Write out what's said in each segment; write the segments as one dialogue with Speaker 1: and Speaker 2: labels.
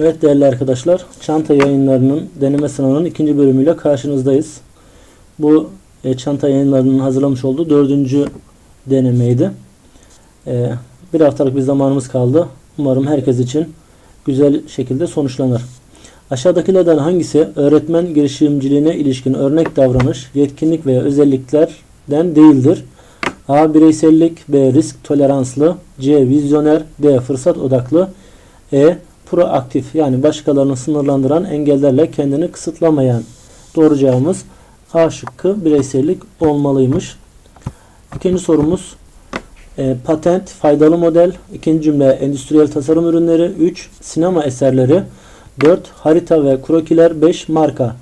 Speaker 1: Evet değerli arkadaşlar, çanta yayınlarının deneme sınavının ikinci bölümüyle karşınızdayız. Bu e, çanta yayınlarının hazırlamış olduğu dördüncü denemeydi. E, bir haftalık bir zamanımız kaldı. Umarım herkes için güzel şekilde sonuçlanır. Aşağıdakilerden hangisi öğretmen girişimciliğine ilişkin örnek davranış, yetkinlik veya özelliklerden değildir? A. Bireysellik B. Risk toleranslı C. Vizyoner D. Fırsat odaklı E. Proaktif yani başkalarını sınırlandıran engellerle kendini kısıtlamayan. Doğru cevabımız A şıkkı bireysellik olmalıymış. İkinci sorumuz e, patent, faydalı model. İkinci cümle endüstriyel tasarım ürünleri. 3. Sinema eserleri. 4. Harita ve krokiler. 5. Marka.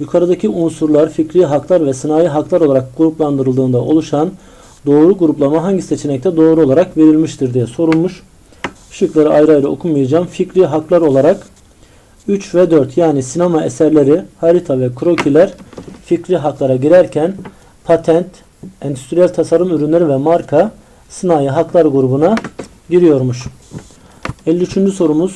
Speaker 1: Yukarıdaki unsurlar fikri haklar ve sınai haklar olarak gruplandırıldığında oluşan doğru gruplama hangi seçenekte doğru olarak verilmiştir diye sorulmuş. Şıkları ayrı ayrı okumayacağım. Fikri haklar olarak 3 ve 4 yani sinema eserleri, harita ve krokiler fikri haklara girerken patent, endüstriyel tasarım ürünleri ve marka sınai haklar grubuna giriyormuş. 53. sorumuz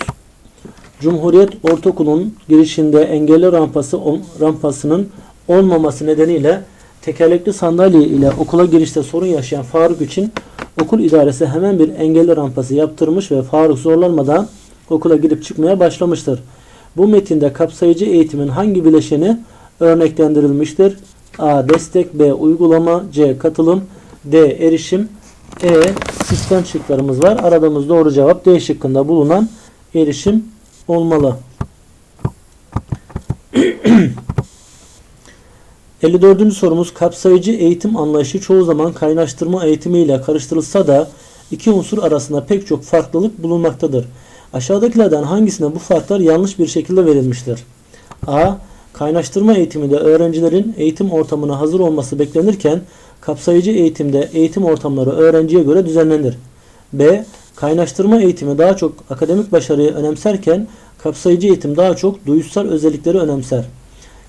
Speaker 1: Cumhuriyet Ortaokulu'nun girişinde engelli rampası rampasının olmaması nedeniyle tekerlekli sandalye ile okula girişte sorun yaşayan Faruk için okul idaresi hemen bir engelli rampası yaptırmış ve Faruk zorlanmadan okula girip çıkmaya başlamıştır. Bu metinde kapsayıcı eğitimin hangi bileşeni örneklendirilmiştir? A. Destek B. Uygulama C. Katılım D. Erişim E. Sistem şıklarımız var. Aradığımız doğru cevap D şıkkında bulunan erişim olmalı. 54. sorumuz kapsayıcı eğitim anlayışı çoğu zaman kaynaştırma eğitimiyle karıştırılsa da iki unsur arasında pek çok farklılık bulunmaktadır. Aşağıdakilerden hangisine bu farklar yanlış bir şekilde verilmiştir? A. Kaynaştırma eğitiminde öğrencilerin eğitim ortamına hazır olması beklenirken kapsayıcı eğitimde eğitim ortamları öğrenciye göre düzenlenir. B. Kaynaştırma eğitimi daha çok akademik başarıyı önemserken kapsayıcı eğitim daha çok duyuşsal özellikleri önemser.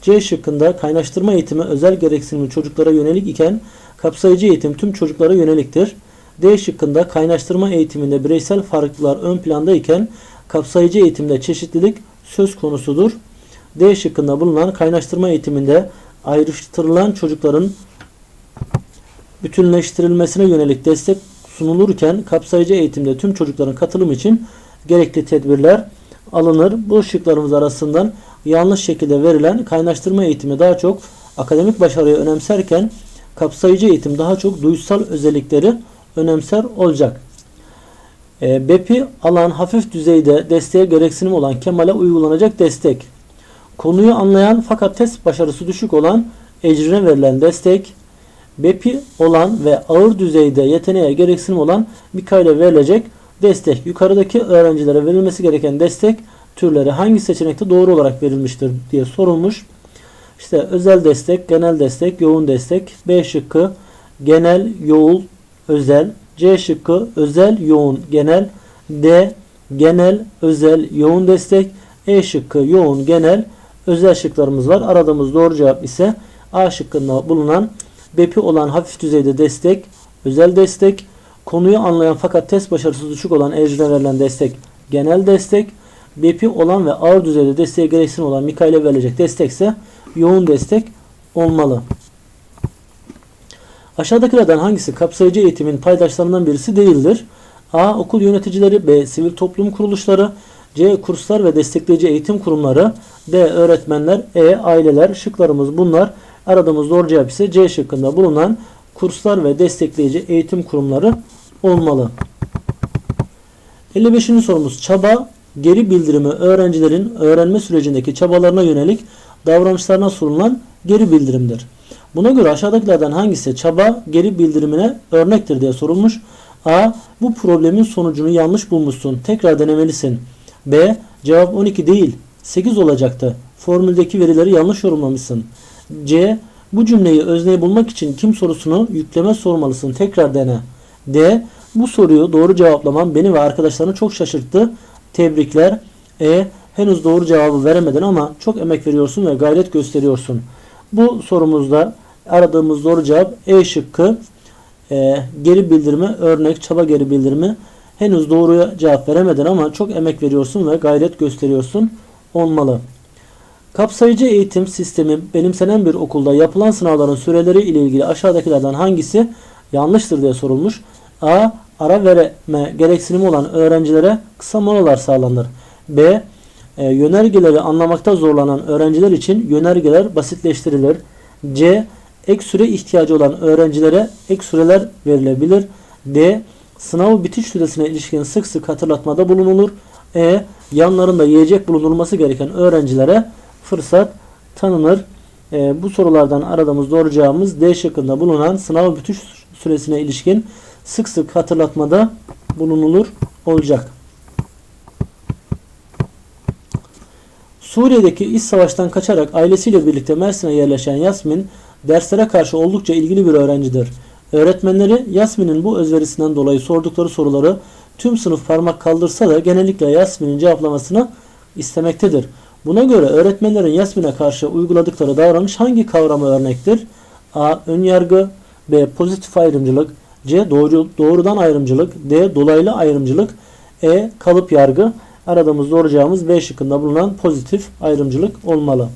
Speaker 1: C şıkkında kaynaştırma eğitimi özel gereksinimli çocuklara yönelik iken kapsayıcı eğitim tüm çocuklara yöneliktir. D şıkkında kaynaştırma eğitiminde bireysel farklılıklar ön planda iken kapsayıcı eğitimde çeşitlilik söz konusudur. D şıkkında bulunan kaynaştırma eğitiminde ayrıştırılan çocukların bütünleştirilmesine yönelik destek sunulurken kapsayıcı eğitimde tüm çocukların katılım için gerekli tedbirler alınır. Bu şıklarımız arasından yanlış şekilde verilen kaynaştırma eğitimi daha çok akademik başarıyı önemserken kapsayıcı eğitim daha çok duysal özellikleri önemser olacak. E, BEP'i alan hafif düzeyde desteğe gereksinim olan Kemal'e uygulanacak destek. Konuyu anlayan fakat test başarısı düşük olan ecrine verilen destek. BEP'i olan ve ağır düzeyde yeteneğe gereksinim olan Mikail'e verilecek destek. Yukarıdaki öğrencilere verilmesi gereken destek türleri hangi seçenekte doğru olarak verilmiştir diye sorulmuş. İşte özel destek, genel destek, yoğun destek. B şıkkı genel, yoğun, özel. C şıkkı özel, yoğun, genel. D genel, özel, yoğun destek. E şıkkı yoğun, genel, özel şıklarımız var. Aradığımız doğru cevap ise A şıkkında bulunan BEP'i olan hafif düzeyde destek, özel destek, konuyu anlayan fakat test başarısı düşük olan eğricilere verilen destek, genel destek, BEP'i olan ve ağır düzeyde desteğe gereksinim olan Mikail'e verilecek destekse yoğun destek olmalı. Aşağıdakilerden hangisi kapsayıcı eğitimin paydaşlarından birisi değildir? A. Okul yöneticileri B. Sivil toplum kuruluşları C. Kurslar ve destekleyici eğitim kurumları D. Öğretmenler E. Aileler Şıklarımız bunlar. Aradığımız doğru cevap ise C şıkkında bulunan kurslar ve destekleyici eğitim kurumları olmalı. 55. sorumuz çaba geri bildirimi öğrencilerin öğrenme sürecindeki çabalarına yönelik davranışlarına sunulan geri bildirimdir. Buna göre aşağıdakilerden hangisi çaba geri bildirimine örnektir diye sorulmuş. A. Bu problemin sonucunu yanlış bulmuşsun. Tekrar denemelisin. B. Cevap 12 değil. 8 olacaktı. Formüldeki verileri yanlış yorumlamışsın. C. Bu cümleyi özneyi bulmak için kim sorusunu yükleme sormalısın. Tekrar dene. D. Bu soruyu doğru cevaplaman beni ve arkadaşlarını çok şaşırttı. Tebrikler. E. Henüz doğru cevabı veremedin ama çok emek veriyorsun ve gayret gösteriyorsun. Bu sorumuzda aradığımız doğru cevap E şıkkı. E, geri bildirimi örnek çaba geri bildirimi henüz doğruya cevap veremedin ama çok emek veriyorsun ve gayret gösteriyorsun olmalı. Kapsayıcı eğitim sistemi benimsenen bir okulda yapılan sınavların süreleri ile ilgili aşağıdakilerden hangisi yanlıştır diye sorulmuş. A. Ara verme gereksinimi olan öğrencilere kısa molalar sağlanır. B. E, yönergeleri anlamakta zorlanan öğrenciler için yönergeler basitleştirilir. C. Ek süre ihtiyacı olan öğrencilere ek süreler verilebilir. D. Sınav bitiş süresine ilişkin sık sık hatırlatmada bulunulur. E. Yanlarında yiyecek bulundurulması gereken öğrencilere fırsat tanınır. E, bu sorulardan aradığımız doğru cevabımız D şıkkında bulunan sınav bitiş süresine ilişkin sık sık hatırlatmada bulunulur olacak. Suriye'deki iç savaştan kaçarak ailesiyle birlikte Mersin'e yerleşen Yasmin derslere karşı oldukça ilgili bir öğrencidir. Öğretmenleri Yasmin'in bu özverisinden dolayı sordukları soruları tüm sınıf parmak kaldırsa da genellikle Yasmin'in cevaplamasını istemektedir. Buna göre öğretmenlerin Yasmin'e karşı uyguladıkları davranış hangi kavrama örnektir? A. Önyargı B. Pozitif ayrımcılık C. Doğru, doğrudan ayrımcılık D. Dolaylı ayrımcılık E. Kalıp yargı Aradığımız doğru B şıkkında bulunan pozitif ayrımcılık olmalı.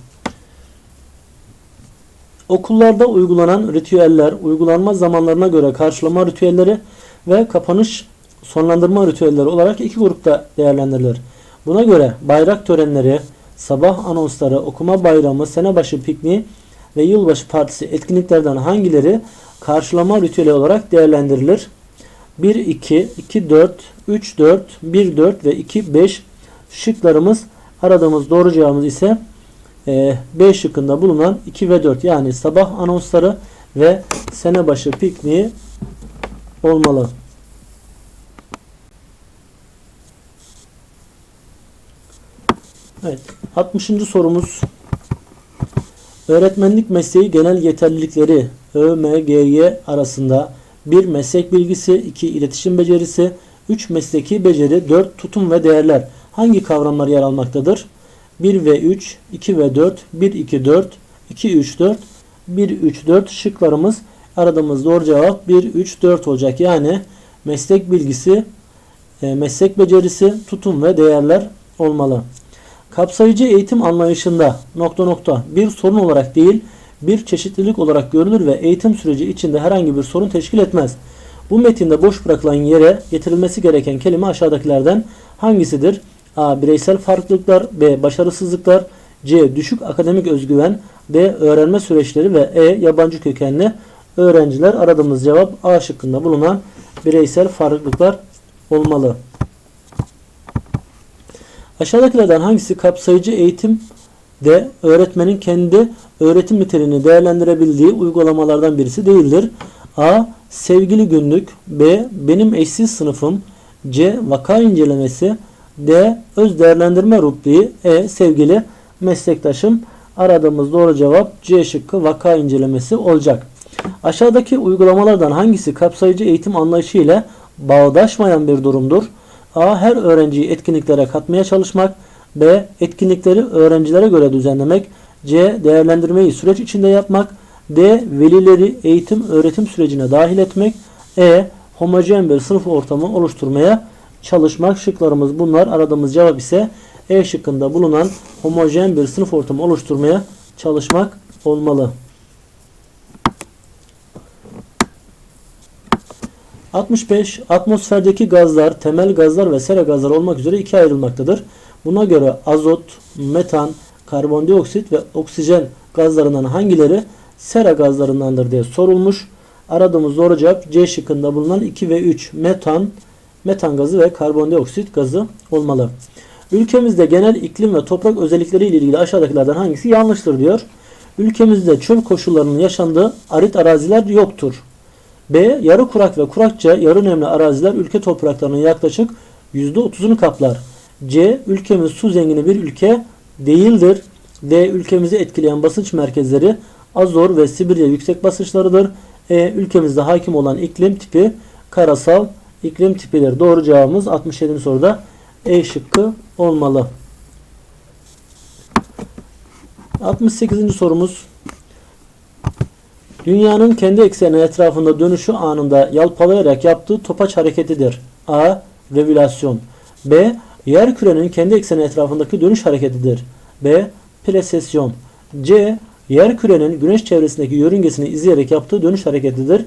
Speaker 1: Okullarda uygulanan ritüeller, uygulanma zamanlarına göre karşılama ritüelleri ve kapanış sonlandırma ritüelleri olarak iki grupta değerlendirilir. Buna göre bayrak törenleri, sabah anonsları, okuma bayramı, sene başı pikniği ve yılbaşı partisi etkinliklerden hangileri karşılama ritüeli olarak değerlendirilir? 1, 2, 2, 4, 3, 4, 1, 4 ve 2, 5 şıklarımız aradığımız doğru cevabımız ise e, B şıkkında bulunan 2 ve 4 yani sabah anonsları ve sene başı pikniği olmalı. Evet. 60. sorumuz. Öğretmenlik mesleği genel yeterlilikleri ÖMGY arasında 1. Meslek bilgisi 2. iletişim becerisi 3. Mesleki beceri 4. Tutum ve değerler hangi kavramlar yer almaktadır? 1 ve 3, 2 ve 4, 1, 2, 4, 2, 3, 4, 1, 3, 4 şıklarımız aradığımız doğru cevap 1, 3, 4 olacak. Yani meslek bilgisi, e, meslek becerisi, tutum ve değerler olmalı. Kapsayıcı eğitim anlayışında nokta nokta bir sorun olarak değil bir çeşitlilik olarak görülür ve eğitim süreci içinde herhangi bir sorun teşkil etmez. Bu metinde boş bırakılan yere getirilmesi gereken kelime aşağıdakilerden hangisidir? A. Bireysel farklılıklar B. Başarısızlıklar C. Düşük akademik özgüven D. Öğrenme süreçleri ve E. Yabancı kökenli öğrenciler aradığımız cevap A şıkkında bulunan bireysel farklılıklar olmalı. Aşağıdakilerden hangisi kapsayıcı eğitim de öğretmenin kendi öğretim niteliğini değerlendirebildiği uygulamalardan birisi değildir? A. Sevgili günlük B. Benim eşsiz sınıfım C. Vaka incelemesi D. Öz değerlendirme rubriği E. Sevgili meslektaşım aradığımız doğru cevap C şıkkı vaka incelemesi olacak. Aşağıdaki uygulamalardan hangisi kapsayıcı eğitim anlayışı ile bağdaşmayan bir durumdur? A. Her öğrenciyi etkinliklere katmaya çalışmak. B. Etkinlikleri öğrencilere göre düzenlemek. C. Değerlendirmeyi süreç içinde yapmak. D. Velileri eğitim öğretim sürecine dahil etmek. E. Homojen bir sınıf ortamı oluşturmaya çalışmak şıklarımız bunlar. Aradığımız cevap ise E şıkkında bulunan homojen bir sınıf ortamı oluşturmaya çalışmak olmalı. 65. Atmosferdeki gazlar, temel gazlar ve sera gazlar olmak üzere ikiye ayrılmaktadır. Buna göre azot, metan, karbondioksit ve oksijen gazlarından hangileri sera gazlarındandır diye sorulmuş. Aradığımız doğru cevap C şıkkında bulunan 2 ve 3 metan, metan gazı ve karbondioksit gazı olmalı. Ülkemizde genel iklim ve toprak özellikleri ile ilgili aşağıdakilerden hangisi yanlıştır diyor. Ülkemizde çöl koşullarının yaşandığı arit araziler yoktur. B. Yarı kurak ve kurakça yarı nemli araziler ülke topraklarının yaklaşık %30'unu kaplar. C. Ülkemiz su zengini bir ülke değildir. D. Ülkemizi etkileyen basınç merkezleri Azor ve Sibirya yüksek basınçlarıdır. E. Ülkemizde hakim olan iklim tipi karasal iklim tipidir. Doğru cevabımız 67. soruda E şıkkı olmalı. 68. sorumuz Dünyanın kendi ekseni etrafında dönüşü anında yalpalayarak yaptığı topaç hareketidir. A. Revülasyon. B. Yer kürenin kendi ekseni etrafındaki dönüş hareketidir. B. Presesyon. C. Yer kürenin güneş çevresindeki yörüngesini izleyerek yaptığı dönüş hareketidir.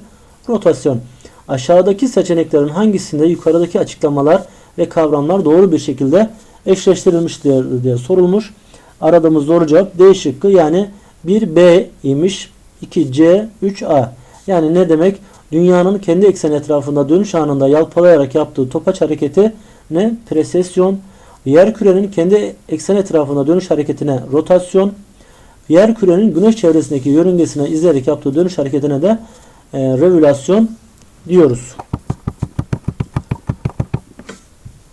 Speaker 1: Rotasyon. Aşağıdaki seçeneklerin hangisinde yukarıdaki açıklamalar ve kavramlar doğru bir şekilde eşleştirilmiştir diye sorulmuş. Aradığımız doğru cevap D şıkkı yani 1B imiş. 2C, 3A. Yani ne demek? Dünyanın kendi ekseni etrafında dönüş anında yalpalayarak yaptığı topaç hareketi ne? Presesyon. Yer kürenin kendi eksen etrafında dönüş hareketine rotasyon. Yer kürenin güneş çevresindeki yörüngesine izleyerek yaptığı dönüş hareketine de e, revülasyon diyoruz.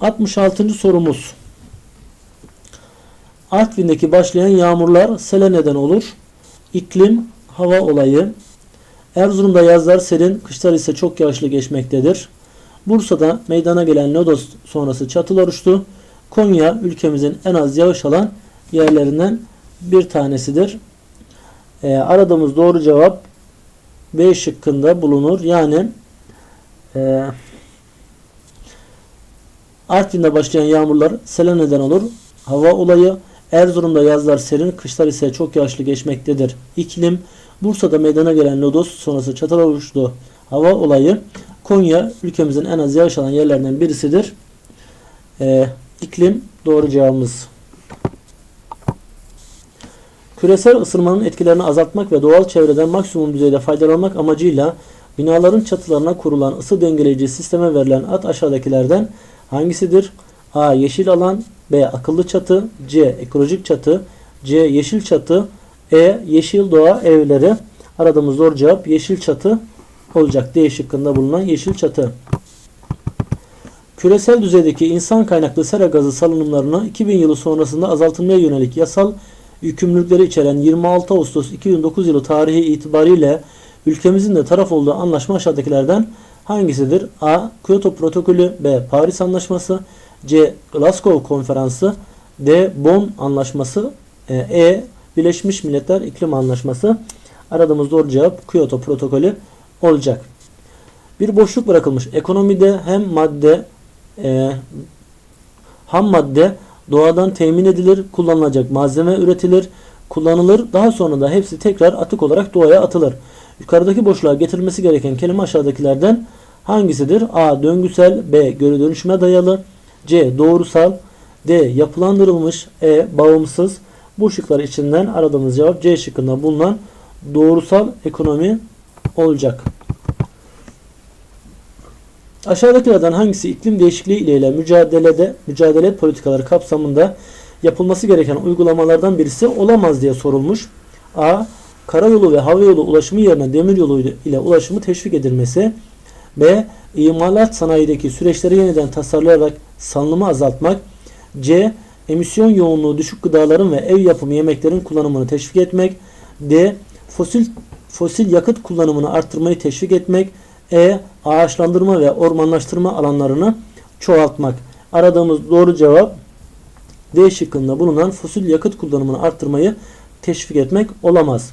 Speaker 1: 66. sorumuz. Artvin'deki başlayan yağmurlar sele neden olur. İklim, hava olayı. Erzurum'da yazlar serin, kışlar ise çok yağışlı geçmektedir. Bursa'da meydana gelen lodos sonrası çatılar uçtu. Konya ülkemizin en az yağış alan yerlerinden bir tanesidir. E, aradığımız doğru cevap B şıkkında bulunur. Yani e, Artvin'de başlayan yağmurlar sele neden olur. Hava olayı. Erzurum'da yazlar serin, kışlar ise çok yağışlı geçmektedir. İklim. Bursa'da meydana gelen lodos sonrası çatal oluştu. Hava olayı. Konya ülkemizin en az yağış alan yerlerinden birisidir. Ee, iklim doğru cevabımız. Küresel ısınmanın etkilerini azaltmak ve doğal çevreden maksimum düzeyde faydalanmak amacıyla binaların çatılarına kurulan ısı dengeleyici sisteme verilen ad aşağıdakilerden hangisidir? A. Yeşil alan B. Akıllı çatı C. Ekolojik çatı C. Yeşil çatı E. Yeşil doğa evleri Aradığımız doğru cevap yeşil çatı olacak. D şıkkında bulunan yeşil çatı. Küresel düzeydeki insan kaynaklı sera gazı salınımlarını 2000 yılı sonrasında azaltılmaya yönelik yasal yükümlülükleri içeren 26 Ağustos 2009 yılı tarihi itibariyle ülkemizin de taraf olduğu anlaşma aşağıdakilerden hangisidir? A. Kyoto Protokolü B. Paris Anlaşması C. Glasgow Konferansı D. Bonn Anlaşması E. e Birleşmiş Milletler İklim Anlaşması Aradığımız doğru cevap Kyoto Protokolü olacak. Bir boşluk bırakılmış. Ekonomide hem madde e, ham madde doğadan temin edilir, kullanılacak malzeme üretilir, kullanılır. Daha sonra da hepsi tekrar atık olarak doğaya atılır. Yukarıdaki boşluğa getirilmesi gereken kelime aşağıdakilerden hangisidir? A. Döngüsel B. Göre dönüşüme dayalı C. Doğrusal D. Yapılandırılmış E. Bağımsız Bu şıklar içinden aradığımız cevap C şıkkında bulunan doğrusal ekonomi olacak. Aşağıdakilerden hangisi iklim değişikliği ile mücadelede mücadele politikaları kapsamında yapılması gereken uygulamalardan birisi olamaz diye sorulmuş. A. Karayolu ve havayolu ulaşımı yerine demiryolu ile ulaşımı teşvik edilmesi. B. İmalat sanayideki süreçleri yeniden tasarlayarak salınımı azaltmak. C. Emisyon yoğunluğu düşük gıdaların ve ev yapımı yemeklerin kullanımını teşvik etmek. D. Fosil fosil yakıt kullanımını arttırmayı teşvik etmek. E. Ağaçlandırma ve ormanlaştırma alanlarını çoğaltmak. Aradığımız doğru cevap D şıkkında bulunan fosil yakıt kullanımını arttırmayı teşvik etmek olamaz.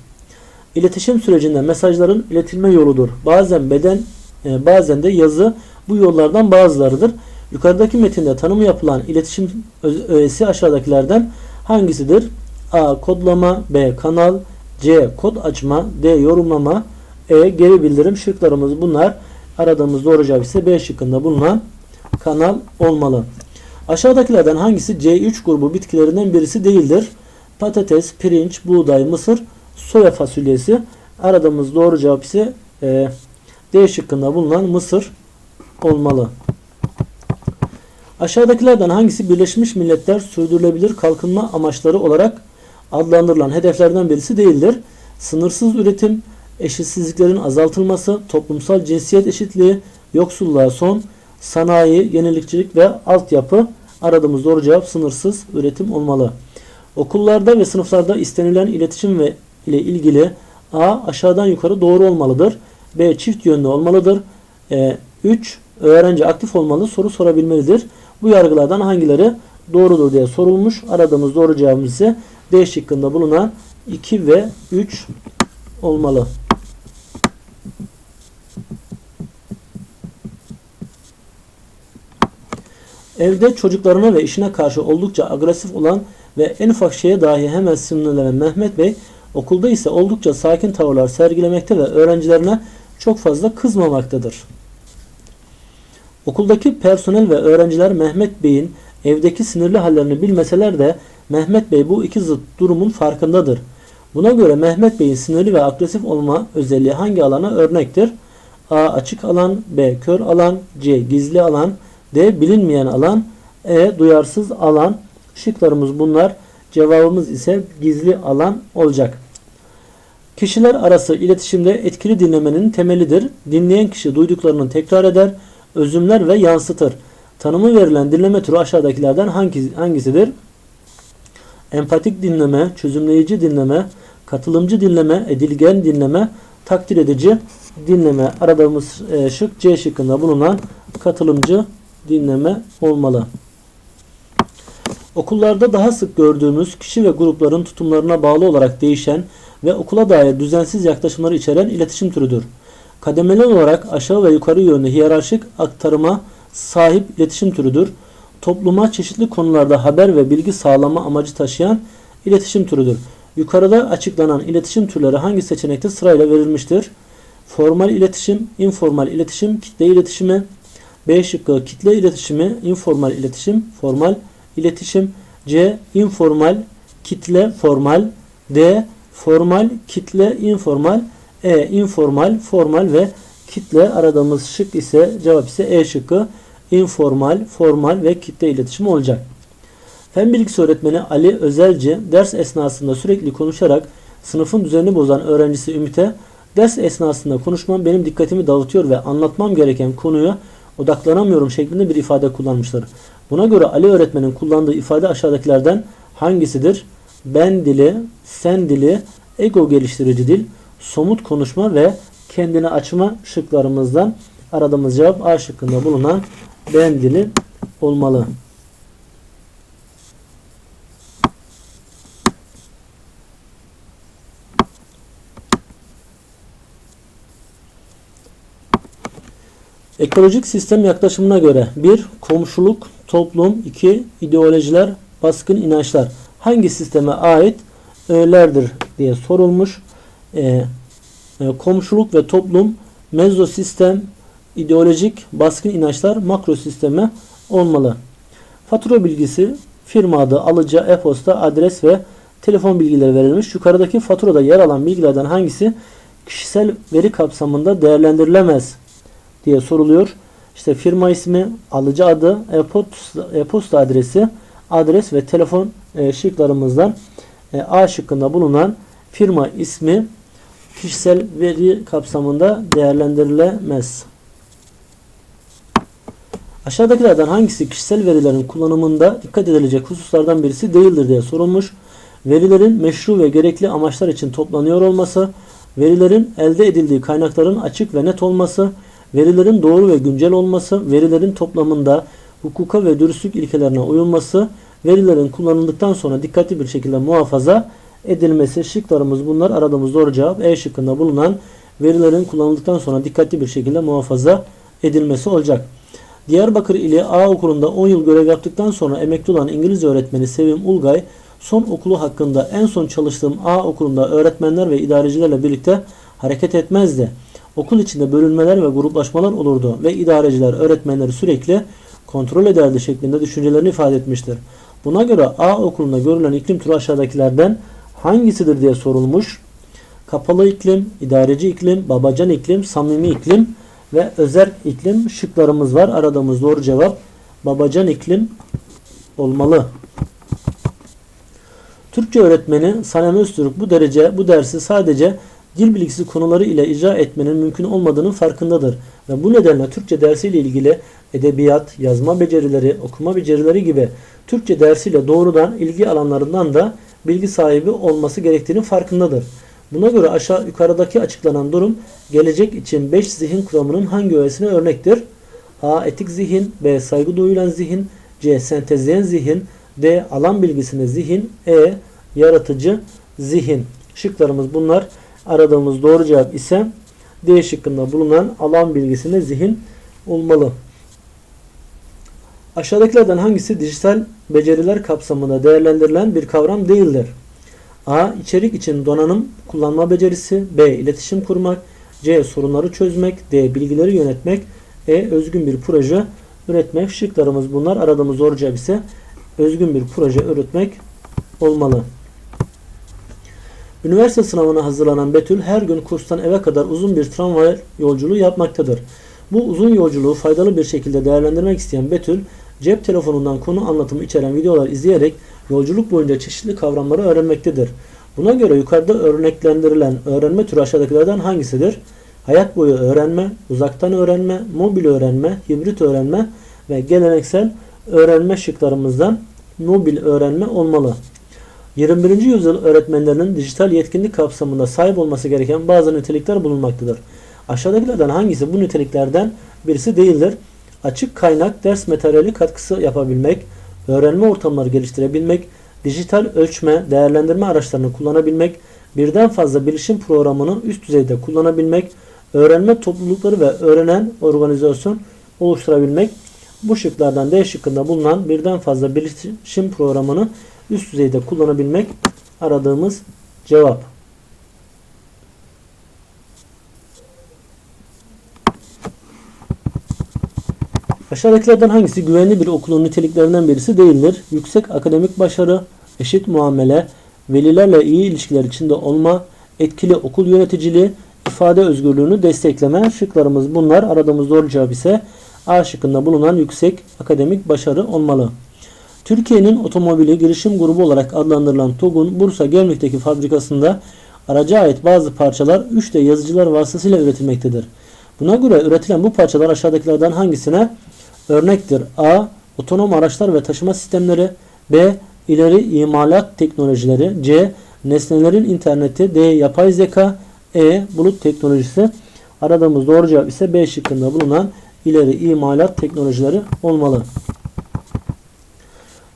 Speaker 1: İletişim sürecinde mesajların iletilme yoludur. Bazen beden, e, bazen de yazı bu yollardan bazılarıdır. Yukarıdaki metinde tanımı yapılan iletişim öğesi aşağıdakilerden hangisidir? A. Kodlama B. Kanal C. Kod açma D. Yorumlama E. Geri bildirim şıklarımız bunlar. Aradığımız doğru cevap ise B şıkkında bulunan kanal olmalı. Aşağıdakilerden hangisi C3 grubu bitkilerinden birisi değildir? Patates, pirinç, buğday, mısır, soya fasulyesi. Aradığımız doğru cevap ise e, D şıkkında bulunan mısır olmalı. Aşağıdakilerden hangisi Birleşmiş Milletler sürdürülebilir kalkınma amaçları olarak adlandırılan hedeflerden birisi değildir? Sınırsız üretim, eşitsizliklerin azaltılması, toplumsal cinsiyet eşitliği, yoksulluğa son, sanayi, yenilikçilik ve altyapı aradığımız doğru cevap sınırsız üretim olmalı. Okullarda ve sınıflarda istenilen iletişim ve ile ilgili A aşağıdan yukarı doğru olmalıdır. B çift yönlü olmalıdır. E, 3 öğrenci aktif olmalı soru sorabilmelidir. Bu yargılardan hangileri doğrudur diye sorulmuş. Aradığımız doğru cevabımız ise D şıkkında bulunan 2 ve 3 olmalı. Evde çocuklarına ve işine karşı oldukça agresif olan ve en ufak şeye dahi hemen sinirlenen Mehmet Bey, okulda ise oldukça sakin tavırlar sergilemekte ve öğrencilerine çok fazla kızmamaktadır. Okuldaki personel ve öğrenciler Mehmet Bey'in evdeki sinirli hallerini bilmeseler de Mehmet Bey bu iki zıt durumun farkındadır. Buna göre Mehmet Bey'in sinirli ve agresif olma özelliği hangi alana örnektir? A. Açık alan B. Kör alan C. Gizli alan D. Bilinmeyen alan E. Duyarsız alan Şıklarımız bunlar. Cevabımız ise gizli alan olacak. Kişiler arası iletişimde etkili dinlemenin temelidir. Dinleyen kişi duyduklarını tekrar eder, özümler ve yansıtır. Tanımı verilen dinleme türü aşağıdakilerden hangisi, hangisidir? Empatik dinleme, çözümleyici dinleme, katılımcı dinleme, edilgen dinleme, takdir edici dinleme. Aradığımız e, şık C şıkkında bulunan katılımcı dinleme olmalı. Okullarda daha sık gördüğümüz kişi ve grupların tutumlarına bağlı olarak değişen ve okula dair düzensiz yaklaşımları içeren iletişim türüdür. Kademeli olarak aşağı ve yukarı yönlü hiyerarşik aktarıma sahip iletişim türüdür. Topluma çeşitli konularda haber ve bilgi sağlama amacı taşıyan iletişim türüdür. Yukarıda açıklanan iletişim türleri hangi seçenekte sırayla verilmiştir? Formal iletişim, informal iletişim, kitle iletişimi, B şıkkı kitle iletişimi, informal iletişim, formal iletişim, C informal, kitle formal, D formal, kitle informal, E informal, formal ve kitle aradığımız şık ise cevap ise E şıkkı informal, formal ve kitle iletişimi olacak. Fen bilgisi öğretmeni Ali Özelci ders esnasında sürekli konuşarak sınıfın düzenini bozan öğrencisi Ümit'e ders esnasında konuşmam benim dikkatimi dağıtıyor ve anlatmam gereken konuyu odaklanamıyorum şeklinde bir ifade kullanmışlar. Buna göre Ali öğretmenin kullandığı ifade aşağıdakilerden hangisidir? Ben dili, sen dili, ego geliştirici dil, somut konuşma ve kendini açma şıklarımızdan aradığımız cevap A şıkkında bulunan ben dili olmalı. Ekolojik sistem yaklaşımına göre 1. Komşuluk, toplum 2. ideolojiler, baskın inançlar hangi sisteme ait öğelerdir diye sorulmuş. E, e, komşuluk ve toplum, mezosistem, ideolojik, baskın inançlar makro sisteme olmalı. Fatura bilgisi, firma adı, alıcı, e-posta, adres ve telefon bilgileri verilmiş. Yukarıdaki faturada yer alan bilgilerden hangisi kişisel veri kapsamında değerlendirilemez diye soruluyor. İşte firma ismi, alıcı adı, e-posta, adresi, adres ve telefon e, şıklarımızdan e, A şıkkında bulunan firma ismi kişisel veri kapsamında değerlendirilemez. Aşağıdakilerden hangisi kişisel verilerin kullanımında dikkat edilecek hususlardan birisi değildir diye sorulmuş. Verilerin meşru ve gerekli amaçlar için toplanıyor olması, verilerin elde edildiği kaynakların açık ve net olması, verilerin doğru ve güncel olması, verilerin toplamında hukuka ve dürüstlük ilkelerine uyulması, verilerin kullanıldıktan sonra dikkatli bir şekilde muhafaza edilmesi. Şıklarımız bunlar. Aradığımız doğru cevap E şıkkında bulunan verilerin kullanıldıktan sonra dikkatli bir şekilde muhafaza edilmesi olacak. Diyarbakır ili A okulunda 10 yıl görev yaptıktan sonra emekli olan İngilizce öğretmeni Sevim Ulgay son okulu hakkında en son çalıştığım A okulunda öğretmenler ve idarecilerle birlikte hareket etmezdi. Okul içinde bölünmeler ve gruplaşmalar olurdu ve idareciler öğretmenleri sürekli kontrol ederdi şeklinde düşüncelerini ifade etmiştir. Buna göre A okulunda görülen iklim türü aşağıdakilerden hangisidir diye sorulmuş. Kapalı iklim, idareci iklim, babacan iklim, samimi iklim ve özel iklim şıklarımız var. Aradığımız doğru cevap babacan iklim olmalı. Türkçe öğretmeni Sanem Öztürk bu derece bu dersi sadece dil bilgisi konuları ile icra etmenin mümkün olmadığının farkındadır ve bu nedenle Türkçe dersiyle ilgili edebiyat, yazma becerileri, okuma becerileri gibi Türkçe dersiyle doğrudan ilgi alanlarından da bilgi sahibi olması gerektiğinin farkındadır. Buna göre aşağı yukarıdaki açıklanan durum gelecek için 5 zihin kuramının hangi öğesine örnektir? A. Etik zihin B. Saygı duyulan zihin C. Sentezleyen zihin D. Alan bilgisine zihin E. Yaratıcı zihin. Şıklarımız bunlar. Aradığımız doğru cevap ise D şıkkında bulunan alan bilgisine zihin olmalı. Aşağıdakilerden hangisi dijital beceriler kapsamında değerlendirilen bir kavram değildir? A. İçerik için donanım kullanma becerisi. B. İletişim kurmak. C. Sorunları çözmek. D. Bilgileri yönetmek. E. Özgün bir proje üretmek. Şıklarımız bunlar. Aradığımız doğru cevap ise özgün bir proje üretmek olmalı. Üniversite sınavına hazırlanan Betül her gün kurstan eve kadar uzun bir tramvay yolculuğu yapmaktadır. Bu uzun yolculuğu faydalı bir şekilde değerlendirmek isteyen Betül, cep telefonundan konu anlatımı içeren videolar izleyerek yolculuk boyunca çeşitli kavramları öğrenmektedir. Buna göre yukarıda örneklendirilen öğrenme türü aşağıdakilerden hangisidir? Hayat boyu öğrenme, uzaktan öğrenme, mobil öğrenme, hibrit öğrenme ve geleneksel öğrenme şıklarımızdan mobil öğrenme olmalı. 21. yüzyıl öğretmenlerinin dijital yetkinlik kapsamında sahip olması gereken bazı nitelikler bulunmaktadır. Aşağıdakilerden hangisi bu niteliklerden birisi değildir? Açık kaynak ders materyali katkısı yapabilmek, öğrenme ortamları geliştirebilmek, dijital ölçme, değerlendirme araçlarını kullanabilmek, birden fazla bilişim programını üst düzeyde kullanabilmek, öğrenme toplulukları ve öğrenen organizasyon oluşturabilmek, bu şıklardan D şıkkında bulunan birden fazla bilişim programını üst düzeyde kullanabilmek aradığımız cevap. Aşağıdakilerden hangisi güvenli bir okulun niteliklerinden birisi değildir? Yüksek akademik başarı, eşit muamele, velilerle iyi ilişkiler içinde olma, etkili okul yöneticiliği, ifade özgürlüğünü destekleme. Şıklarımız bunlar. Aradığımız doğru cevap ise A şıkkında bulunan yüksek akademik başarı olmalı. Türkiye'nin otomobili girişim grubu olarak adlandırılan TOG'un Bursa Gemlik'teki fabrikasında araca ait bazı parçalar 3D yazıcılar vasıtasıyla üretilmektedir. Buna göre üretilen bu parçalar aşağıdakilerden hangisine örnektir? A. Otonom araçlar ve taşıma sistemleri B. İleri imalat teknolojileri C. Nesnelerin interneti D. Yapay zeka E. Bulut teknolojisi Aradığımız doğru cevap ise B şıkkında bulunan ileri imalat teknolojileri olmalı.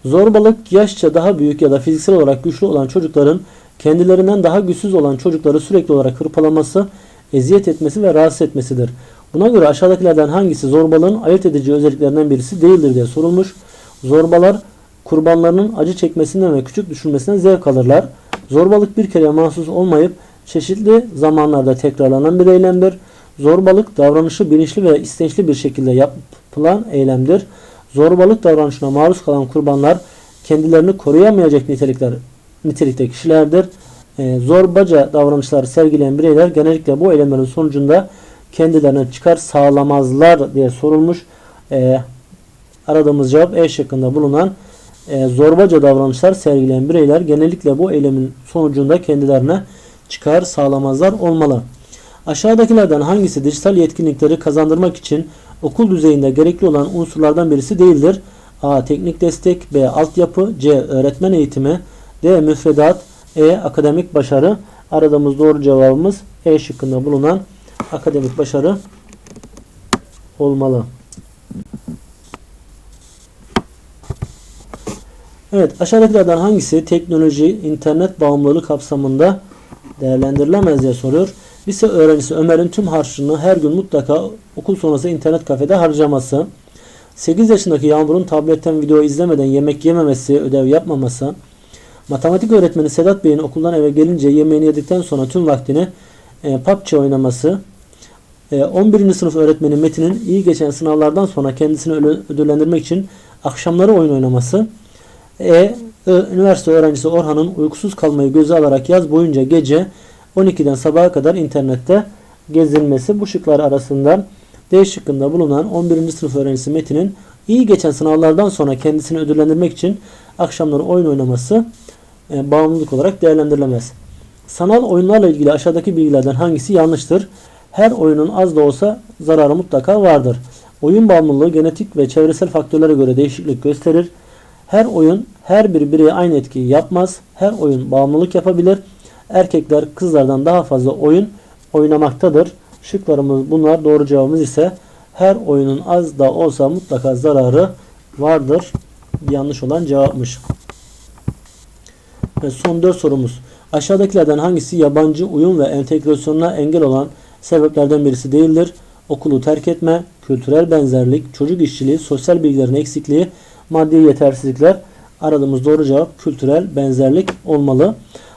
Speaker 1: Zorbalık yaşça daha büyük ya da fiziksel olarak güçlü olan çocukların kendilerinden daha güçsüz olan çocukları sürekli olarak hırpalaması, eziyet etmesi ve rahatsız etmesidir. Buna göre aşağıdakilerden hangisi zorbalığın ayırt edici özelliklerinden birisi değildir diye sorulmuş. Zorbalar kurbanlarının acı çekmesinden ve küçük düşürmesinden zevk alırlar. Zorbalık bir kere mahsus olmayıp çeşitli zamanlarda tekrarlanan bir eylemdir. Zorbalık davranışı bilinçli ve istençli bir şekilde yapılan eylemdir. Zorbalık davranışına maruz kalan kurbanlar kendilerini koruyamayacak nitelikler nitelikte kişilerdir. E, zorbaca davranışlar sergileyen bireyler genellikle bu eylemlerin sonucunda kendilerine çıkar sağlamazlar diye sorulmuş. E, aradığımız cevap E şıkkında bulunan e, zorbaca davranışlar sergileyen bireyler genellikle bu eylemin sonucunda kendilerine çıkar sağlamazlar olmalı. Aşağıdakilerden hangisi dijital yetkinlikleri kazandırmak için okul düzeyinde gerekli olan unsurlardan birisi değildir? A. Teknik destek B. Altyapı C. Öğretmen eğitimi D. Müfredat E. Akademik başarı Aradığımız doğru cevabımız E şıkkında bulunan akademik başarı olmalı. Evet aşağıdakilerden hangisi teknoloji, internet bağımlılığı kapsamında değerlendirilemez diye soruyor. Lise öğrencisi Ömer'in tüm harçlığını her gün mutlaka okul sonrası internet kafede harcaması, 8 yaşındaki Yağmur'un tabletten video izlemeden yemek yememesi, ödev yapmaması, matematik öğretmeni Sedat Bey'in okuldan eve gelince yemeğini yedikten sonra tüm vaktini e, PUBG oynaması, 11. sınıf öğretmeni Metin'in iyi geçen sınavlardan sonra kendisini ödüllendirmek için akşamları oyun oynaması, e, üniversite öğrencisi Orhan'ın uykusuz kalmayı göze alarak yaz boyunca gece 12'den sabaha kadar internette gezilmesi bu şıklar arasından D şıkkında bulunan 11. sınıf öğrencisi Metin'in iyi geçen sınavlardan sonra kendisini ödüllendirmek için akşamları oyun oynaması e, bağımlılık olarak değerlendirilemez. Sanal oyunlarla ilgili aşağıdaki bilgilerden hangisi yanlıştır? Her oyunun az da olsa zararı mutlaka vardır. Oyun bağımlılığı genetik ve çevresel faktörlere göre değişiklik gösterir. Her oyun her bir bireye aynı etkiyi yapmaz. Her oyun bağımlılık yapabilir. Erkekler kızlardan daha fazla oyun oynamaktadır. Şıklarımız bunlar. Doğru cevabımız ise her oyunun az da olsa mutlaka zararı vardır. Yanlış olan cevapmış. Ve son 4 sorumuz. Aşağıdakilerden hangisi yabancı uyum ve entegrasyonuna engel olan sebeplerden birisi değildir? okulu terk etme, kültürel benzerlik, çocuk işçiliği, sosyal bilgilerin eksikliği, maddi yetersizlikler. Aradığımız doğru cevap kültürel benzerlik olmalı.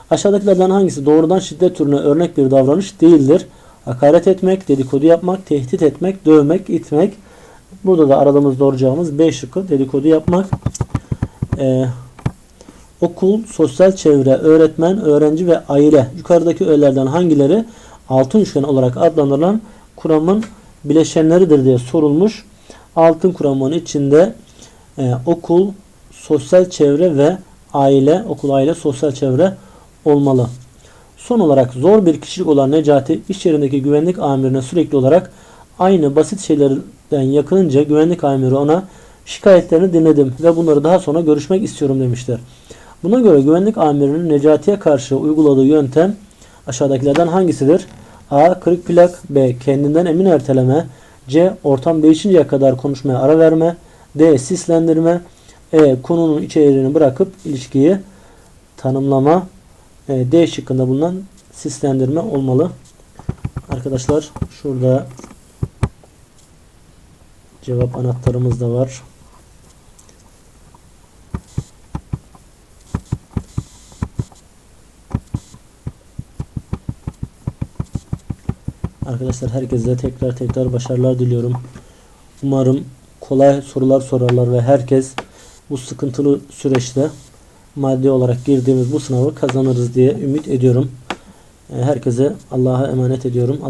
Speaker 1: Aşağıdakilerden hangisi doğrudan şiddet türüne örnek bir davranış değildir? Hakaret etmek, dedikodu yapmak, tehdit etmek, dövmek, itmek. Burada da aradığımız doğru cevabımız B şıkkı dedikodu yapmak. Ee, okul, sosyal çevre, öğretmen, öğrenci ve aile. Yukarıdaki öğelerden hangileri altın üçgen olarak adlandırılan kuramın bileşenleridir diye sorulmuş. Altın kuramının içinde e, okul, sosyal çevre ve aile, okul, aile, sosyal çevre olmalı. Son olarak zor bir kişilik olan Necati iş yerindeki güvenlik amirine sürekli olarak aynı basit şeylerden yakınınca güvenlik amiri ona şikayetlerini dinledim ve bunları daha sonra görüşmek istiyorum demişler. Buna göre güvenlik amirinin Necati'ye karşı uyguladığı yöntem aşağıdakilerden hangisidir? A. Kırık plak B. Kendinden emin erteleme C. Ortam değişinceye kadar konuşmaya ara verme D. Sislendirme E. Konunun içeriğini bırakıp ilişkiyi tanımlama e, D şıkkında bulunan sislendirme olmalı. Arkadaşlar şurada cevap anahtarımız da var. Arkadaşlar herkese tekrar tekrar başarılar diliyorum. Umarım kolay sorular sorarlar ve herkes bu sıkıntılı süreçte maddi olarak girdiğimiz bu sınavı kazanırız diye ümit ediyorum. Herkese Allah'a emanet ediyorum.